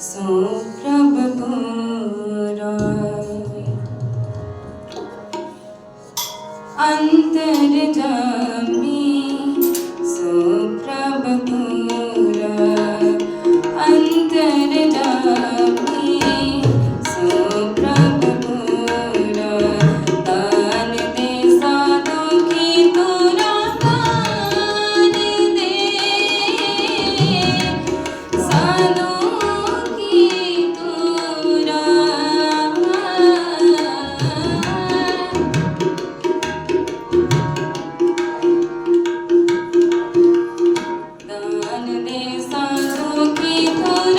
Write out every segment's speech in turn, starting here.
ਸੋ ਪ੍ਰਭ ਪੂਰਾ। ਅੰਤਰ ਜਾਮੀ Santo que tu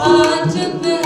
Acıdı